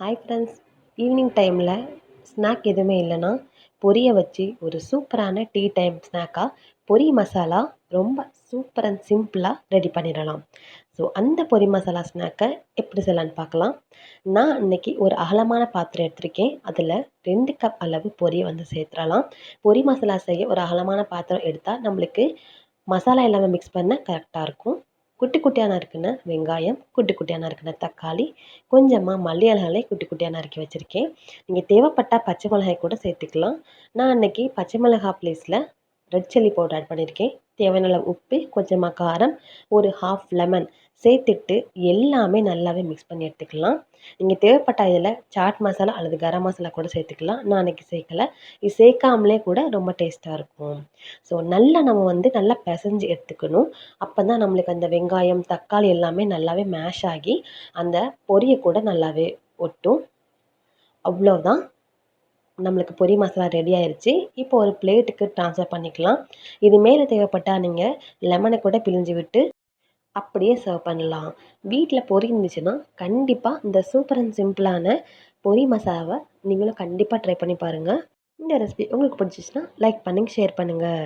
Hi friends evening டைமில் snack எதுவுமே இல்லைன்னா பொரியை வச்சு ஒரு சூப்பரான டீ டைம் ஸ்நாக்காக பொரி மசாலா ரொம்ப சூப்பர் அண்ட் சிம்பிளாக ரெடி பண்ணிடலாம். ஸோ அந்த பொரி மசாலா ஸ்நாக்கை எப்படி செய்யலான்னு பார்க்கலாம். நான் இன்றைக்கி ஒரு அகலமான பாத்திரம் எடுத்திருக்கேன். அதில் ரெண்டு கப் அளவு பொரியை வந்து சேர்த்துடலாம். பொரி மசாலா செய்ய ஒரு அகலமான பாத்திரம் எடுத்தால் நம்மளுக்கு மசாலா எல்லாமே மிக்ஸ் பண்ண கரெக்டாக இருக்கும். குட்டி குட்டியாக நறுக்கின வெங்காயம் குட்டி குட்டியாக நறுக்கின தக்காளி கொஞ்சமாக மல்லி இலைகளை குட்டி குட்டியாக நறுக்கி வச்சுருக்கேன். நீங்கள் தேவைப்பட்டால் பச்சை மிளகாய் கூட சேர்த்துக்கலாம். நான் அன்றைக்கி பச்சை மிளகாய் ப்ளேஸில் ரெட் சில்லி பவுடர் ஆட் பண்ணியிருக்கேன் தேவையான அளவு உப்பு கொஞ்சமாக காரம் ஒரு ஹாஃப் லெமன் சேர்த்துட்டு எல்லாமே நல்லாவே மிக்ஸ் பண்ணி எடுத்துக்கலாம். நீங்கள் தேவைப்பட்ட இதில் சாட் மசாலா அல்லது கரம் மசாலா கூட சேர்த்துக்கலாம். நான் அன்றைக்கி சேர்க்கலை. இது சேர்க்காமலே கூட ரொம்ப டேஸ்ட்டாக இருக்கும். ஸோ நல்லா நம்ம வந்து நல்லா பிசைஞ்சு எடுத்துக்கணும். அப்போ தான் நம்மளுக்கு அந்த வெங்காயம் தக்காளி எல்லாமே நல்லாவே மேஷ் ஆகி அந்த பொரியை கூட நல்லாவே ஒட்டும். அவ்வளோதான் நம்மளுக்கு பொரி மசாலா ரெடி ஆயிடுச்சு இப்போ ஒரு பிளேட்டுக்கு ட்ரான்ஸ்ஃபர் பண்ணிக்கலாம். இது மேலே தேவைப்பட்டால் நீங்கள் லெமனை கூட பிழிஞ்சு விட்டு அப்படியே சர்வ் பண்ணலாம். வீட்டில் பொரி இருந்துச்சுன்னா கண்டிப்பாக இந்த சூப்பர் அண்ட் சிம்பிளான பொரி மசாலாவை நீங்களும் கண்டிப்பாக ட்ரை பண்ணி பாருங்கள் இந்த ரெசிபி உங்களுக்கு பிடிச்சிச்சின்னா லைக் பண்ணுங்கள் ஷேர் பண்ணுங்கள்